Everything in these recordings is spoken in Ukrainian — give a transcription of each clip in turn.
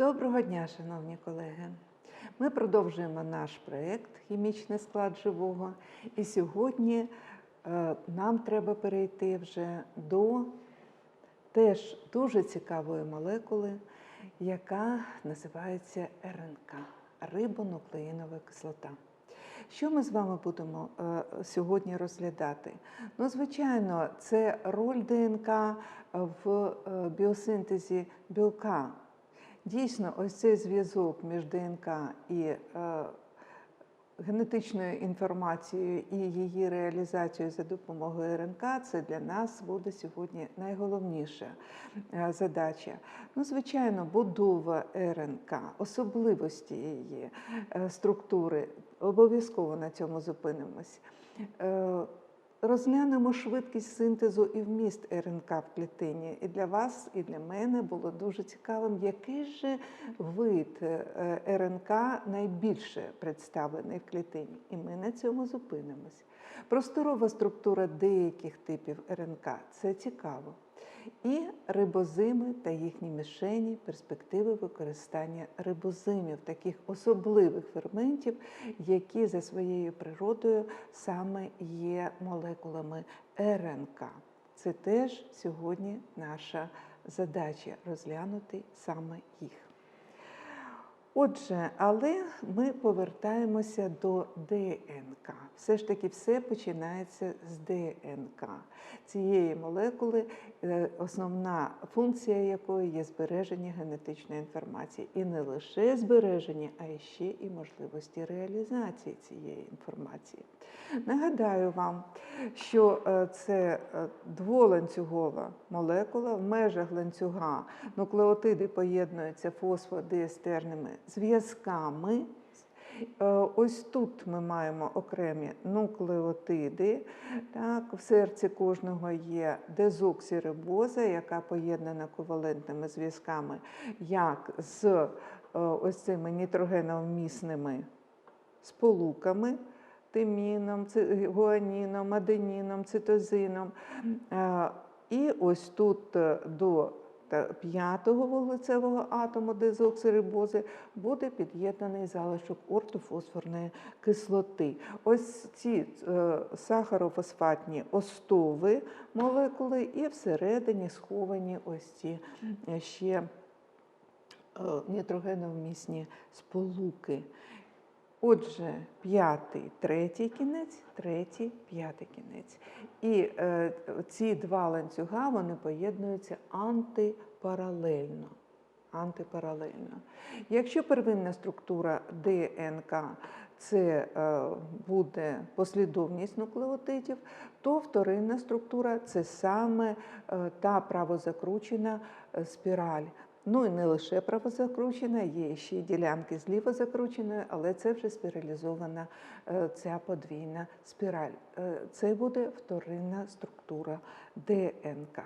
Доброго дня, шановні колеги. Ми продовжуємо наш проєкт Хімічний склад живого. І сьогодні е, нам треба перейти вже до теж дуже цікавої молекули, яка називається РНК рибонуклеїнова кислота. Що ми з вами будемо е, сьогодні розглядати? Ну, звичайно, це роль ДНК в е, біосинтезі білка. Дійсно, ось цей зв'язок між ДНК і е, генетичною інформацією і її реалізацією за допомогою РНК це для нас буде сьогодні найголовніша е, задача. Ну, звичайно, будова РНК, особливості її е, структури, обов'язково на цьому зупинимось. Е, Розглянемо швидкість синтезу і вміст РНК в клітині. І для вас, і для мене було дуже цікавим, який же вид е, РНК найбільше представлений в клітині. І ми на цьому зупинимось. Просторова структура деяких типів РНК це цікаво. І рибозими та їхні мішені, перспективи використання рибозимів, таких особливих ферментів, які за своєю природою саме є молекулами РНК. Це теж сьогодні наша задача розглянути саме їх. Отже, але ми повертаємося до ДНК. Все ж таки, все починається з ДНК цієї молекули, е, основна функція якої є збереження генетичної інформації. І не лише збереження, а ще і можливості реалізації цієї інформації. Нагадаю вам, що е, це е, дволанцюгова молекула в межах ланцюга нуклеотиди поєднуються фосфодіестерними зв'язками. Е, Ось тут ми маємо окремі нуклеотиди. Так, В серці кожного є дезоксирибоза, яка поєднана ковалентними зв'язками, як з е, ось цими нітрогеновмісними сполуками. Тиміном, гуаніном, аденіном, цитозином. Е, І ось тут до та- п'ятого вуглецевого атому дезоксирибози буде під'єднаний залишок ортофосфорної кислоти. Ось ці е, сахарофосфатні остови молекули, і всередині сховані ось ці е, ще е, нітрогеновмісні сполуки. Отже, п'ятий, третій кінець, третій, п'ятий кінець. І е, ці два ланцюга вони поєднуються антипаралельно. Антипаралельно. Якщо первинна структура ДНК це е, буде послідовність нуклеотидів, то вторинна структура це саме е, та правозакручена е, спіраль. Ну і не лише правозакручена, є ще й ділянки зліво закрученої, але це вже спіралізована е, ця подвійна спіраль. Е, Це буде вторинна структура ДНК.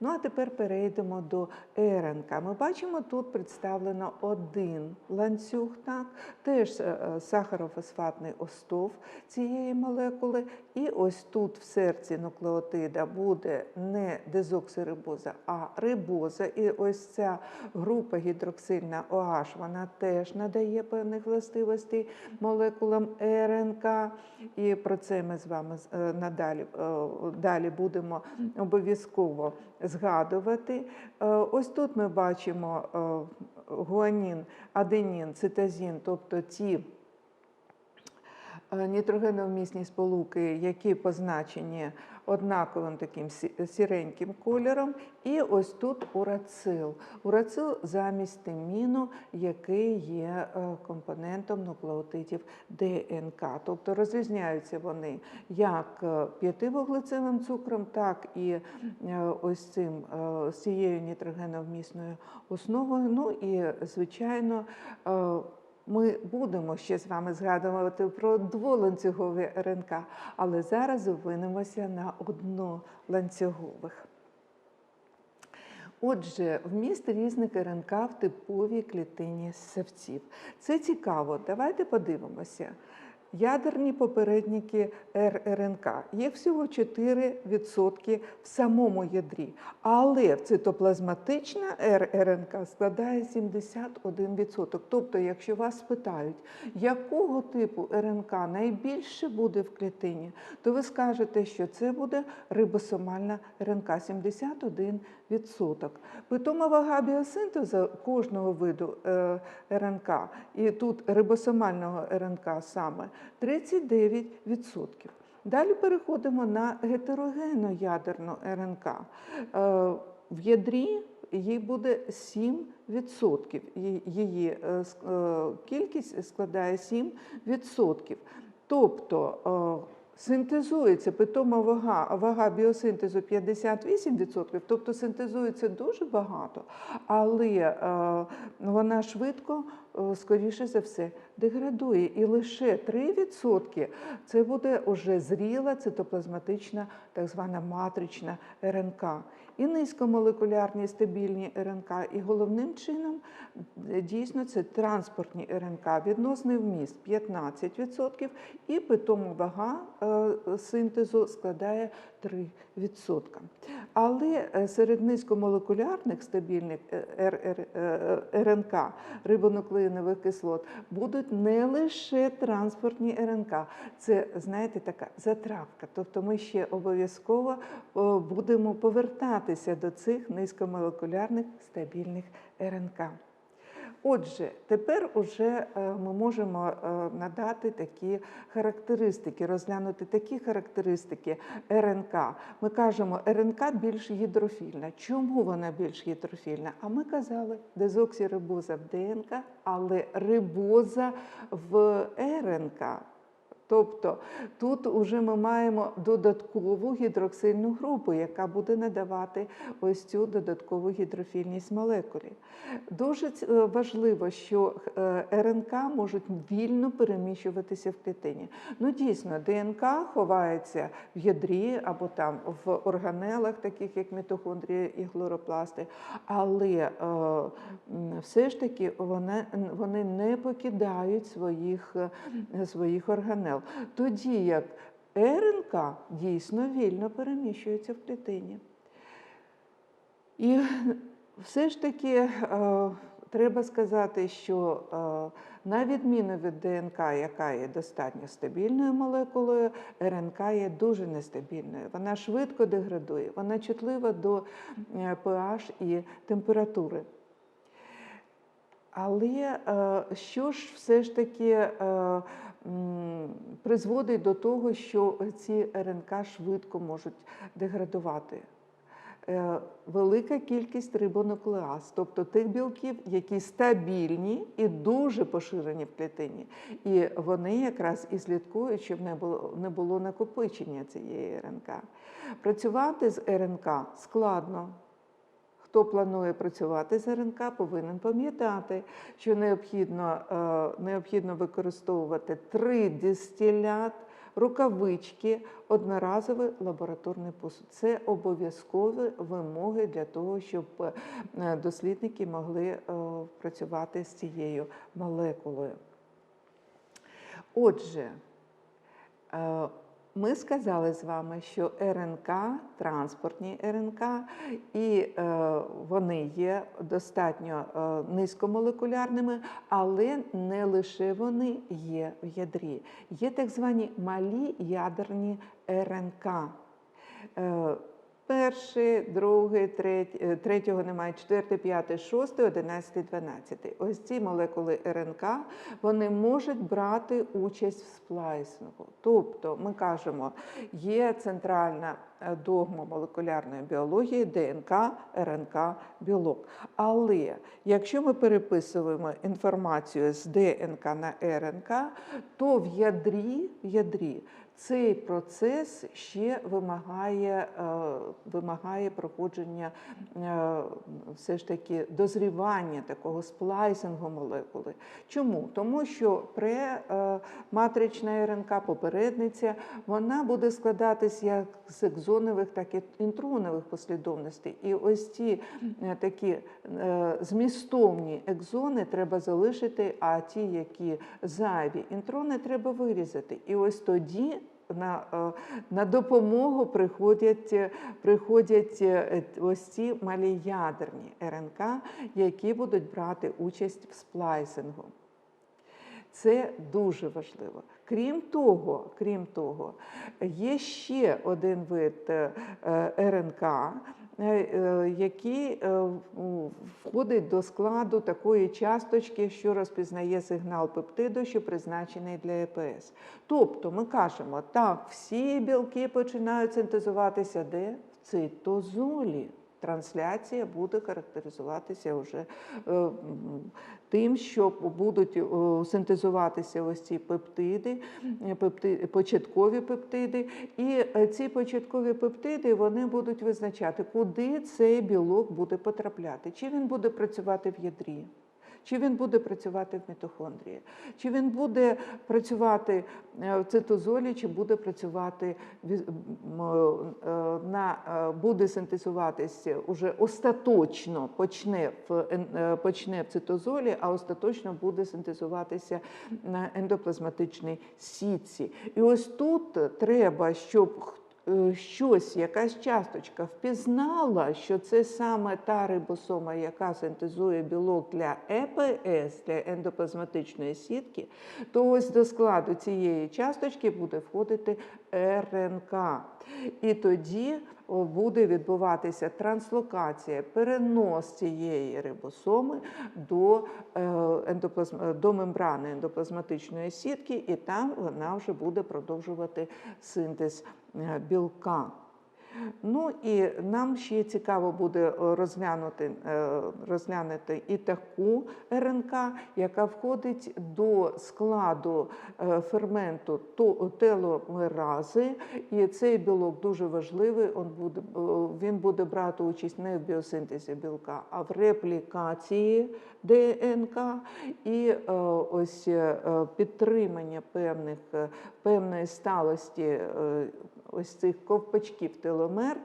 Ну а тепер перейдемо до РНК. Ми бачимо, тут представлено один ланцюг, так? теж е, е, сахарофосфатний остов цієї молекули. І ось тут в серці нуклеотида буде не дезоксирибоза, а рибоза. І ось ця група гідроксильна OH, вона теж надає певних властивостей молекулам РНК. І про це ми з вами е, надалі далі будемо обов'язково згадувати. Е, Ось тут ми бачимо е, гуанін, аденін, цитазін, тобто ті нітрогеновмісні сполуки, які позначені однаковим таким сіреньким кольором. І ось тут урацил. Урацил замість тиміну, який є е, компонентом нуклеотидів ДНК. Тобто розрізняються вони як е, п'ятивуглецевим цукром, так і е, ось цим е, цією нітрогеновмісною основою. Ну і звичайно. Ми будемо ще з вами згадувати про дволанцюгові РНК, але зараз зупинимося на одноланцюгових. Отже, вміст різних РНК в типовій клітині ссавців. Це цікаво. Давайте подивимося. Ядерні попередники РРНК. Їх всього 4% в самому ядрі. Але цитоплазматична РРНК складає 71%. Тобто, якщо вас питають, якого типу РНК найбільше буде в клітині, то ви скажете, що це буде рибосомальна РНК 71%. Питома вага біосинтезу кожного виду е, РНК, і тут рибосомального РНК саме 39%. Далі переходимо на гетерогенну ядерну РНК. Е, В ядрі їй буде 7%. Її е, кількість складає 7%. Тобто синтезується питома вага, вага біосинтезу 58%, тобто синтезується дуже багато, але е, вона швидко, скоріше за все, деградує. І лише 3% це буде уже зріла цитоплазматична, так звана матрична РНК. І низькомолекулярні стабільні РНК. І головним чином е, дійсно це транспортні РНК. Відносний вміст 15% і питома вага е, синтезу складає 3%. Але е, серед низькомолекулярних стабільних е, РР, е, РНК рибонуклеїнових кислот будуть не лише транспортні РНК. Це, знаєте, така затравка. Тобто ми ще обов'язково будемо повертатися до цих низькомолекулярних стабільних РНК. Отже, тепер уже е, ми можемо е, надати такі характеристики, розглянути такі характеристики РНК. Ми кажемо, РНК більш гідрофільна. Чому вона більш гідрофільна? А ми казали, дезоксірибоза в ДНК, але рибоза в РНК. Тобто тут вже ми маємо додаткову гідроксильну групу, яка буде надавати ось цю додаткову гідрофільність молекулі. Дуже е, важливо, що е, РНК можуть вільно переміщуватися в клітині. Ну дійсно, ДНК ховається в ядрі або там в органелах, таких як мітохондрії і хлоропласти, але е, все ж таки вони, вони не покидають своїх, своїх органел. Тоді як РНК дійсно вільно переміщується в клітині. І все ж таки е, треба сказати, що е, на відміну від ДНК, яка є достатньо стабільною молекулою, РНК є дуже нестабільною. Вона швидко деградує, вона чутлива до е, pH і температури. Але е, що ж все ж таки е, призводить до того, що ці РНК швидко можуть деградувати? Е, Велика кількість рибонуклеаз, тобто тих білків, які стабільні і дуже поширені в клітині. І вони якраз і слідкують, щоб не було, не було накопичення цієї РНК. Працювати з РНК складно. Хто планує працювати з РНК, повинен пам'ятати, що необхідно, е, необхідно використовувати три дистилят, рукавички, одноразовий лабораторний посуд. Це обов'язкові вимоги для того, щоб е, дослідники могли е, працювати з цією молекулою. Отже, ми сказали з вами, що РНК, транспортні РНК, і е, вони є достатньо е, низькомолекулярними, але не лише вони є в ядрі. Є так звані малі ядерні РНК. Е, Перший, другий, третій, е, третього немає, четвертий, п'ятий, шостий, одинадцятий, дванадцятий. Ось ці молекули РНК вони можуть брати участь в сплайсингу. Тобто ми кажемо, є центральна е, догма молекулярної біології ДНК, РНК, білок. Але якщо ми переписуємо інформацію з ДНК на РНК, то в ядрі, в ядрі цей процес ще вимагає, е, вимагає проходження е, все ж таки дозрівання такого сплайсингу молекули. Чому? Тому що прематрична РНК, попередниця, вона буде складатись як з екзонових, так і інтронових послідовностей. І ось ці е, такі змістовні екзони треба залишити, а ті, які зайві інтрони, треба вирізати. І ось тоді на, е, на допомогу приходять, е, приходять е, ось ці малі ядерні РНК, які будуть брати участь в сплайсингу. Це дуже важливо. Крім того, крім того, є ще один вид РНК, е, е, який е, входить до складу такої часточки, що розпізнає сигнал пептиду, що призначений для ЕПС. Тобто ми кажемо, так, всі білки починають синтезуватися де? В цитозолі. Трансляція буде характеризуватися вже тим, що будуть е, синтезуватися ось ці пептиди, пепти- початкові пептиди. І е, ці початкові пептиди вони будуть визначати, куди цей білок буде потрапляти, чи він буде працювати в ядрі. Чи він буде працювати в мітохондрії, чи він буде працювати е, в цитозолі, чи буде працювати е, на е, буде синтезуватися уже остаточно почне в почне в цитозолі, а остаточно буде синтезуватися на ендоплазматичній сітці. І ось тут треба, щоб х- е, щось, якась часточка впізнала, що це саме та рибосома, яка синтезує білок для ЕПС, для ендоплазматичної сітки, то ось до складу цієї часточки буде входити РНК. І тоді буде відбуватися транслокація, перенос цієї рибосоми до, е, ендоплазм... е, до мембрани ендоплазматичної сітки, і там вона вже буде продовжувати синтез е, білка. Ну і нам ще цікаво буде е, розглянути, е, розглянути і таку РНК, яка входить до складу е, ферменту теломерази. І цей білок дуже важливий. Он буде, е, він буде брати участь не в біосинтезі білка, а в реплікації ДНК і е, ось е, підтримання певних, е, певної сталості е, ось цих ковпачків теломер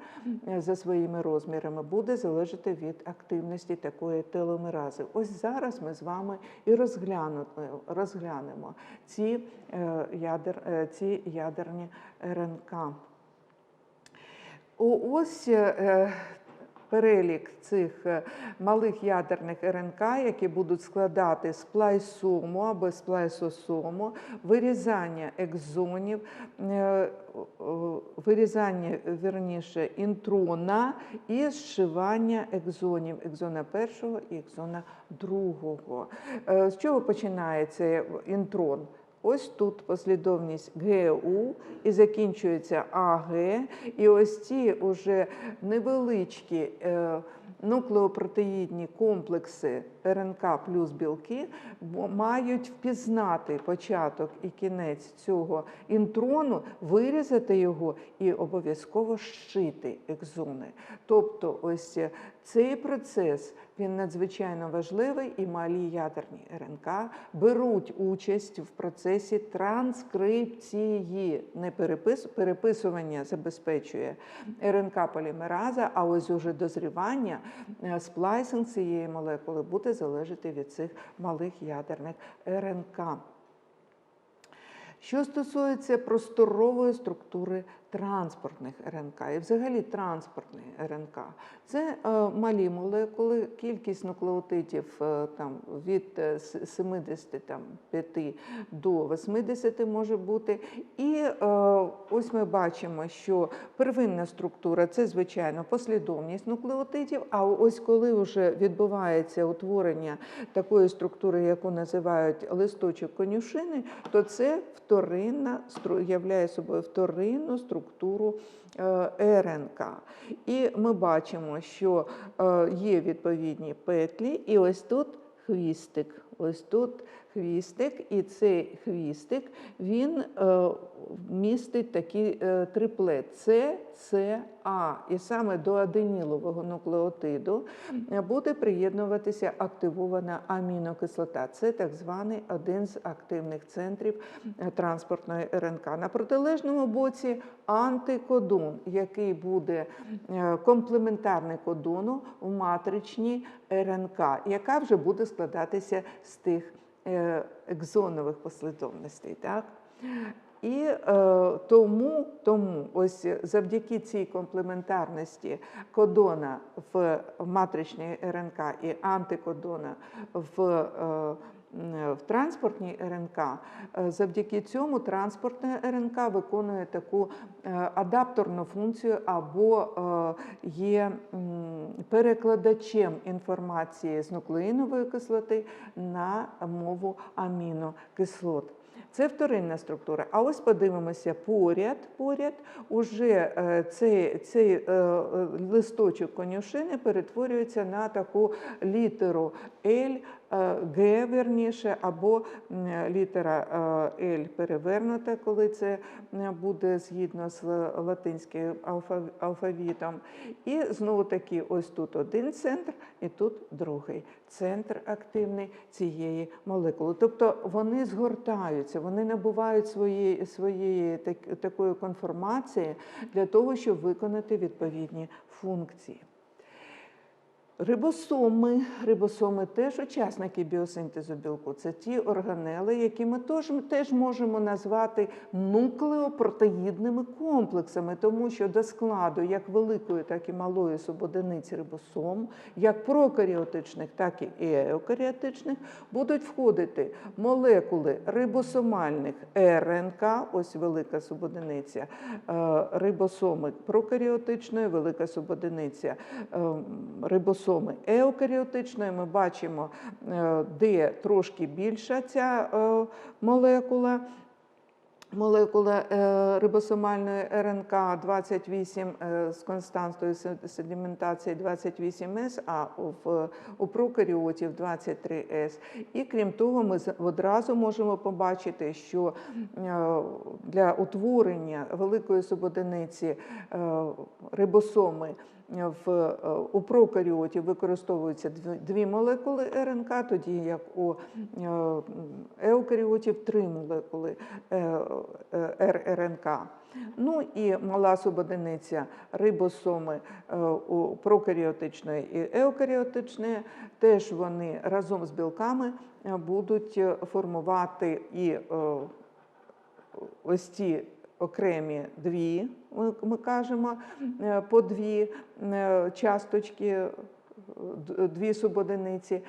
е, за своїми розмірами буде залежати від активності такої теломерази. Ось зараз ми з вами і розглянемо, розглянемо ці, е, ядер, е, ці ядерні РНК. Ось е, перелік цих е, малих ядерних РНК, які будуть складати сплайсому або сплайсосому, вирізання екзонів, е, вирізання вірніше інтрона і зшивання екзонів, екзона першого і екзона другого. Е, З чого починається інтрон? Ось тут послідовність ГУ і закінчується АГ. І ось ці уже невеличкі е, нуклеопротеїдні комплекси РНК плюс білки мають впізнати початок і кінець цього інтрону, вирізати його і обов'язково зшити екзони. Тобто, ось е, цей процес він надзвичайно важливий, і малі ядерні РНК беруть участь в процесі транскрипції. Не перепис, переписування забезпечує РНК полімераза, а ось уже дозрівання, е, сплайсинг цієї молекули буде залежати від цих малих ядерних РНК. Що стосується просторової структури транспортних РНК і взагалі транспортної РНК, це е, малі молекули, кількість нуклеотидів е, там, від е, 75 до 80 може бути. І е, ось ми бачимо, що первинна структура це, звичайно, послідовність нуклеотидів, а ось коли вже відбувається утворення такої структури, яку називають листочок конюшини, то це вторинна являє собою вторинну структуру е, РНК. І ми бачимо, що е, є відповідні петлі, і ось тут хвістик. Ось тут хвістик, і цей хвістик він е, містить такий е, триплет С, С, А. І саме до аденілового нуклеотиду е, буде приєднуватися активована амінокислота. Це так званий один з активних центрів е, транспортної РНК. На протилежному боці антикодон, який буде е, комплементарний кодону в матричній РНК, яка вже буде складатися з тих екзонових послідовностей. Так? І е, тому, тому ось завдяки цій комплементарності кодона в матричній РНК і антикодона в, е, в транспортній РНК, е, завдяки цьому транспортна РНК виконує таку е, адапторну функцію або е, є перекладачем інформації з нуклеїнової кислоти на мову амінокислот. Це вторинна структура. А ось подивимося поряд. Поряд уже е, цей, цей е, е, листочок конюшини перетворюється на таку літеру L, е, Г, верніше, або літера е, L перевернута, коли це е, буде згідно з латинським алфа- алфавітом. І знову таки, ось тут один центр, і тут другий центр активний цієї молекули. Тобто вони згортаються, вони набувають своєї, своєї так, такої конформації для того, щоб виконати відповідні функції. Рибосоми. Рибосоми теж учасники біосинтезу білку. Це ті органели, які ми теж, теж можемо назвати нуклеопротеїдними комплексами, тому що до складу як великої, так і малої субодиниці рибосом, як прокаріотичних, так і еукаріотичних, будуть входити молекули рибосомальних РНК, ось велика субодиниця, е, рибосоми прокаріотичної, велика субодиниця е, рибосоми еукаріотичної. Ми бачимо, е, де трошки більша ця е, молекула. Молекула е, рибосомальної РНК 28 е, з константою се- sedimентації 28С, а в, у прокаріотів 23С. І крім того, ми одразу можемо побачити, що для утворення великої субодиниці рибосоми в, е, у прокаріотів використовуються дві- дві молекули РНК, тоді як у е, еукаріотів три молекули е, РРНК. Ну і мала субодиниця рибосоми у прокаріотичної і еукаріотичної, теж вони разом з білками будуть формувати і ось ці окремі дві, ми, кажемо, е, по дві е, часточки, е, дві субодиниці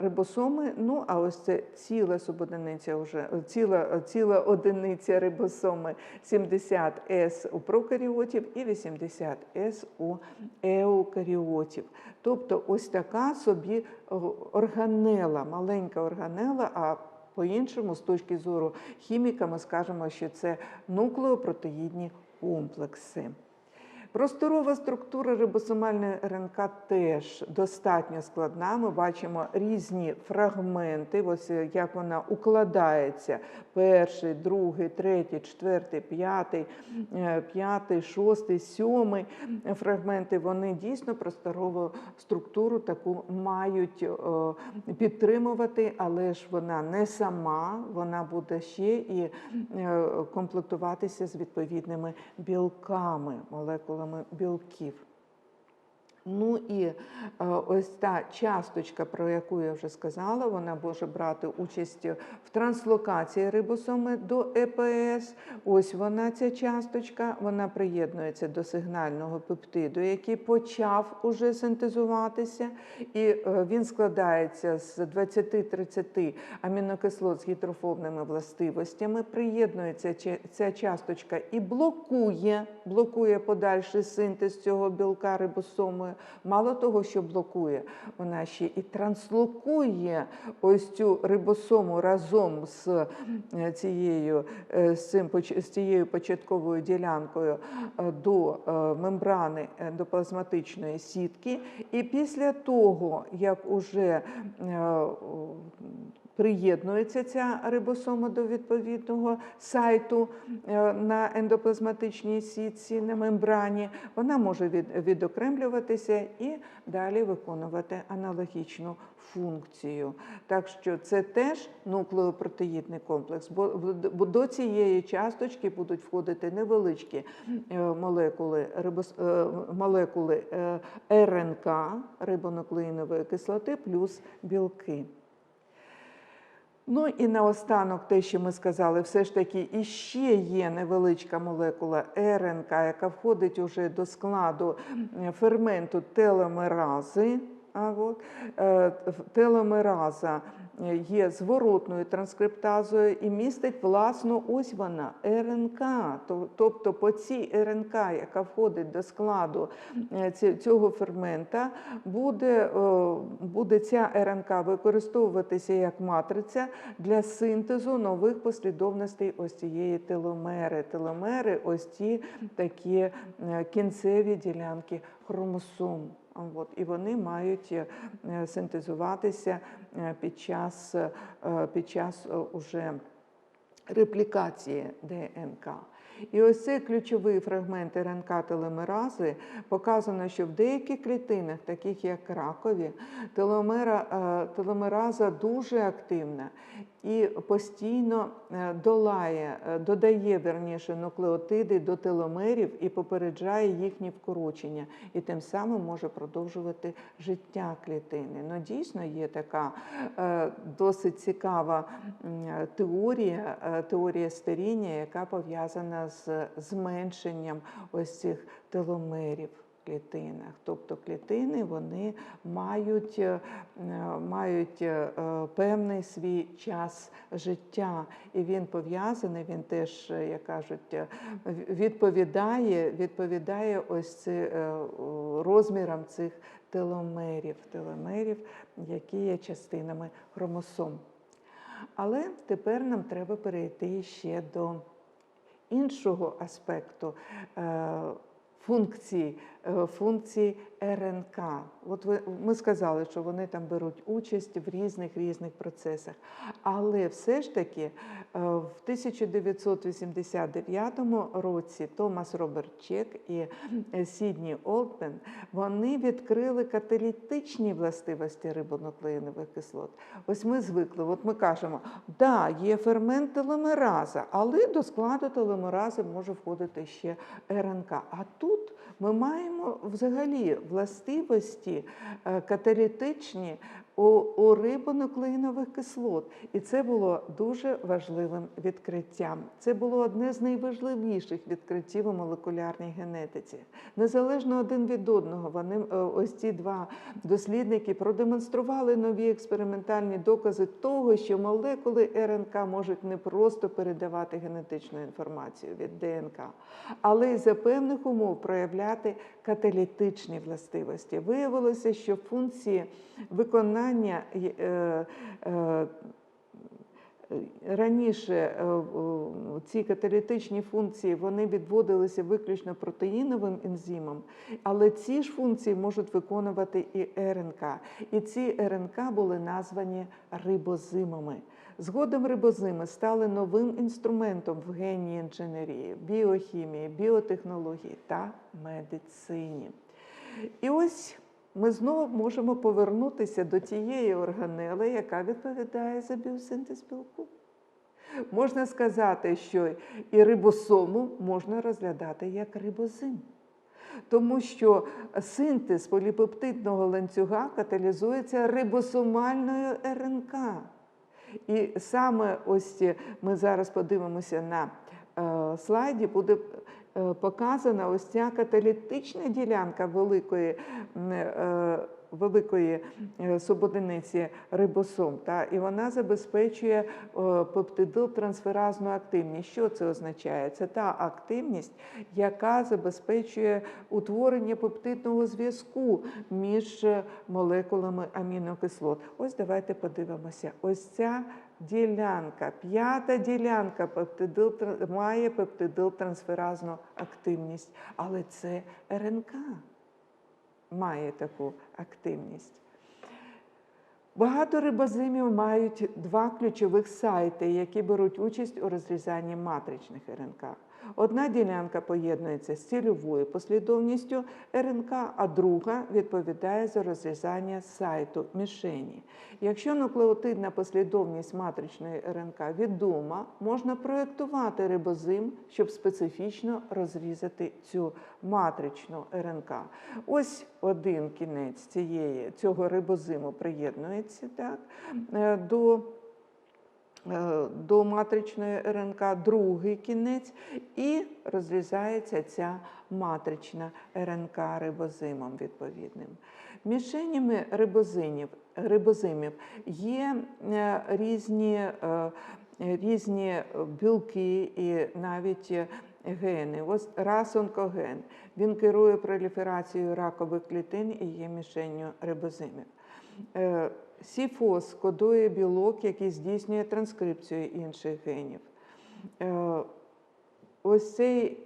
рибосоми. Ну, а ось це ціла субодиниця вже ціла, ціла одиниця рибосоми 70С у прокаріотів і 80С у еукаріотів. Тобто ось така собі органела, маленька органела, а по-іншому, з точки зору хіміка, ми скажемо, що це нуклеопротеїдні комплекси. Просторова структура рибосомальної РНК теж достатньо складна. Ми бачимо різні фрагменти, ось е, як вона укладається: перший, другий, третій, четвертий, п'ятий, е, п'ятий, шостий, сьомий фрагменти. Вони дійсно просторову структуру таку мають е, підтримувати, але ж вона не сама, вона буде ще і комплектуватися з відповідними білками, молекулами білків. Ну і е, ось та часточка, про яку я вже сказала, вона може брати участь в транслокації рибосоми до ЕПС. Ось вона, ця часточка, вона приєднується до сигнального пептиду, який почав уже синтезуватися, і е, він складається з 20-30 амінокислот з гідрофобними властивостями. Приєднується ця часточка і блокує, блокує подальший синтез цього білка Мало того, що блокує, вона ще і транслокує ось цю рибосому разом з е, цією, е, з, цим, з цією початковою ділянкою е, до мембрани ендоплазматичної сітки. І після того, як уже приєднується ця рибосома до відповідного сайту е, на ендоплазматичній сітці, на мембрані, вона може від, відокремлюватися і далі виконувати аналогічну функцію. Так що це теж нуклеопротеїдний комплекс, бо, до цієї часточки будуть входити невеличкі е, молекули, рибос, е, молекули РНК, рибонуклеїнової кислоти, плюс білки. Ну і наостанок, те, що ми сказали, все ж таки іще є невеличка молекула РНК, яка входить уже до складу ферменту теломерази. Е, теломераза є зворотною транскриптазою і містить власну ось вона РНК. Тобто по цій РНК, яка входить до складу е, цього фермента, буде, е, буде ця РНК використовуватися як матриця для синтезу нових послідовностей ось цієї теломери. Теломери ось ті такі е, кінцеві ділянки хромосом. От, і вони мають е, синтезуватися е, під час, е, під час уже реплікації ДНК. І ось цей ключовий фрагмент РНК телемерази показано, що в деяких клітинах, таких як ракові, теломера, е, телемераза дуже активна і постійно е, долає, е, додає верніше нуклеотиди до теломерів і попереджає їхнє вкорочення, і тим самим може продовжувати життя клітини. Ну, дійсно є така е, досить цікава теорія, теорія старіння, яка пов'язана з зменшенням ось цих теломерів. Клітинах, тобто клітини вони мають, е, мають е, певний свій час життя, і він пов'язаний, він теж, е, як кажуть, відповідає, відповідає ось ці, розмірам цих теломерів, теломерів, які є частинами хромосом. Але тепер нам треба перейти ще до іншого аспекту функції, функції РНК. От ми сказали, що вони там беруть участь в різних різних процесах. Але все ж таки е, в 1989 році Томас Роберт Чек і е, Сідні Олдмен вони відкрили каталітичні властивості рибонуклеїнових кислот. Ось ми звикли, от ми кажемо, да, є фермент телемераза, але до складу телемерази може входити ще РНК. А тут ми маємо взагалі властивості е, каталітичні у, у рибонуклеїнових кислот. І це було дуже важливим відкриттям. Це було одне з найважливіших відкриттів у молекулярній генетиці. Незалежно один від одного, вони е, ось ці два дослідники продемонстрували нові експериментальні докази того, що молекули РНК можуть не просто передавати генетичну інформацію від ДНК, але й за певних умов проявляти каталітичні властивості. Виявилося, що функції виконання е, е, Раніше е, ці каталітичні функції вони відводилися виключно протеїновим ензимом, але ці ж функції можуть виконувати і РНК. І ці РНК були названі рибозимами. Згодом рибозими стали новим інструментом в генній інженерії, біохімії, біотехнології та медицині. І ось ми знову можемо повернутися до тієї органели, яка відповідає за біосинтез білку. Можна сказати, що і рибосому можна розглядати як рибозим. Тому що синтез поліпептидного ланцюга каталізується рибосомальною РНК. І саме ось ми зараз подивимося на е, слайді, буде показана ось ця каталітична ділянка великої, е, великої е, субодиниці рибосом. Та, і вона забезпечує е, пептидилтрансферазну активність. Що це означає? Це та активність, яка забезпечує утворення пептидного зв'язку між е, молекулами амінокислот. Ось давайте подивимося. Ось ця ділянка, п'ята ділянка пептидил, має пептидилтрансферазну активність, але це РНК має таку активність. Багато рибозимів мають два ключових сайти, які беруть участь у розрізанні матричних РНК. Одна ділянка поєднується з цільовою послідовністю РНК, а друга відповідає за розрізання сайту мішені. Якщо нуклеотидна послідовність матричної РНК відома, можна проєктувати рибозим, щоб специфічно розрізати цю матричну РНК. Ось один кінець цієї, цього рибозиму приєднується так, е, до до матричної РНК другий кінець, і розрізається ця матрична РНК рибозимом відповідним. Мішенями рибозинів, рибозимів є е, різні, е, різні білки і навіть е, гени. Ось раз онкоген. Він керує проліферацією ракових клітин і є мішенню рибозимів. Е, Сіфос кодує білок, який здійснює транскрипцію інших генів. Е, Ось цей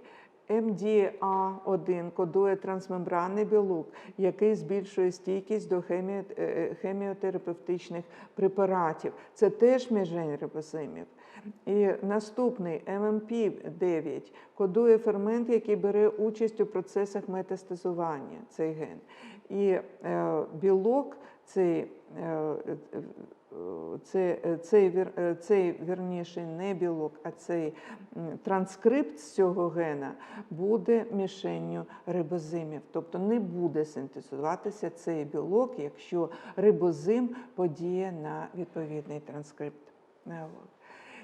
МДА1 кодує трансмембранний білок, який збільшує стійкість до хеміо- е, хеміотерапевтичних препаратів. Це теж міжень рибозимів. І наступний ММП9 кодує фермент, який бере участь у процесах метастазування, цей ген. І е, білок, цей, е, е, це, е, цей, цей вірніше не білок, а цей транскрипт з цього гена буде мішенню рибозимів. Тобто не буде синтезуватися цей білок, якщо рибозим подіє на відповідний транскрипт.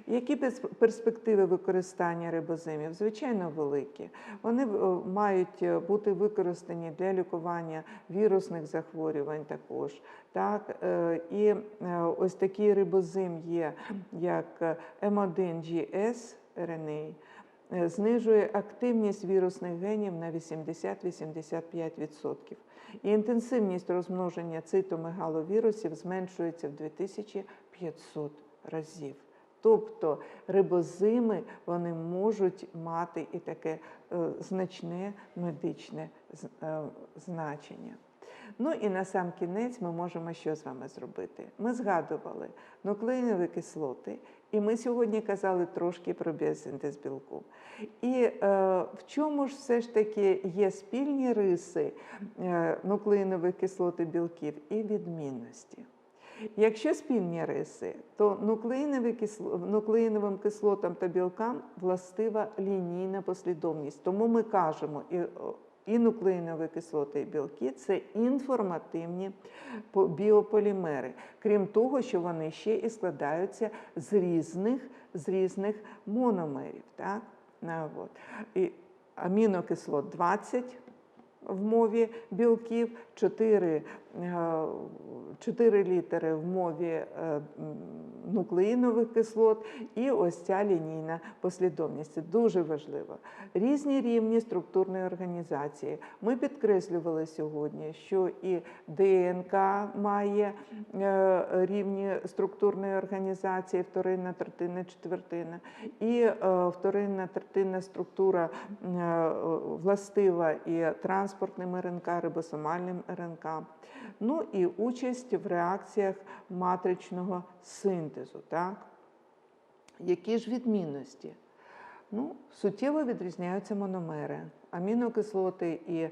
Які перспективи використання рибозимів? Звичайно, великі. Вони е, мають е, бути використані для лікування вірусних захворювань також. Так? е, І ось такий рибозим є, як е, М1GS RNA, знижує активність вірусних генів на 80-85%. І інтенсивність розмноження цитомегаловірусів зменшується в 2500 разів. Тобто рибозими вони можуть мати і таке е, значне медичне е, значення. Ну і на сам кінець ми можемо що з вами зробити? Ми згадували нуклеїнові кислоти, і ми сьогодні казали трошки про біосинтез білку. І е, в чому ж все ж таки є спільні риси е, нуклеїнових кислот і білків і відмінності? Якщо спільні риси, то нуклеїновим кислотам та білкам властива лінійна послідовність. Тому ми кажемо, і, і нуклеїнові кислоти, і білки це інформативні біополімери. Крім того, що вони ще і складаються з різних, з різних мономерів. Так? От. І амінокислот 20 в мові білків, 4, 4 літери в мові е, нуклеїнових кислот, і ось ця лінійна послідовність. Дуже важливо. Різні рівні структурної організації. Ми підкреслювали сьогодні, що і ДНК має е, рівні структурної організації, вторинна, третинна, четвертина, і е, вторинна, третинна структура е, властива і транспортним РНК, рибосомальним РНК. Ну і участь в реакціях матричного синтезу. Так? Які ж відмінності? Ну, суттєво відрізняються мономери. Амінокислоти і е,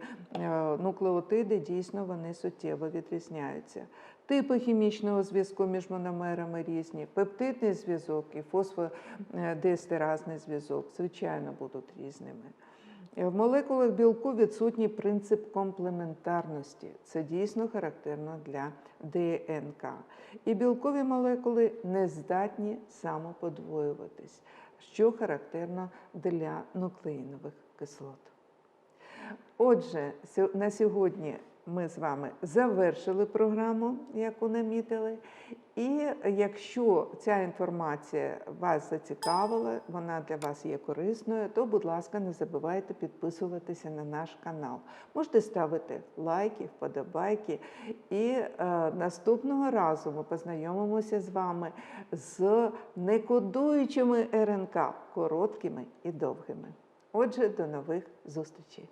нуклеотиди дійсно вони суттєво відрізняються. Типи хімічного зв'язку між мономерами різні, пептидний зв'язок і фосфодиестеразний зв'язок, звичайно, будуть різними. В молекулах білку відсутній принцип комплементарності. Це дійсно характерно для ДНК. І білкові молекули не здатні самоподвоюватись, що характерно для нуклеїнових кислот. Отже, на сьогодні ми з вами завершили програму, яку намітили. І якщо ця інформація вас зацікавила, вона для вас є корисною, то, будь ласка, не забувайте підписуватися на наш канал. Можете ставити лайки, вподобайки. І е, наступного разу ми познайомимося з вами з некодуючими РНК, короткими і довгими. Отже, до нових зустрічей!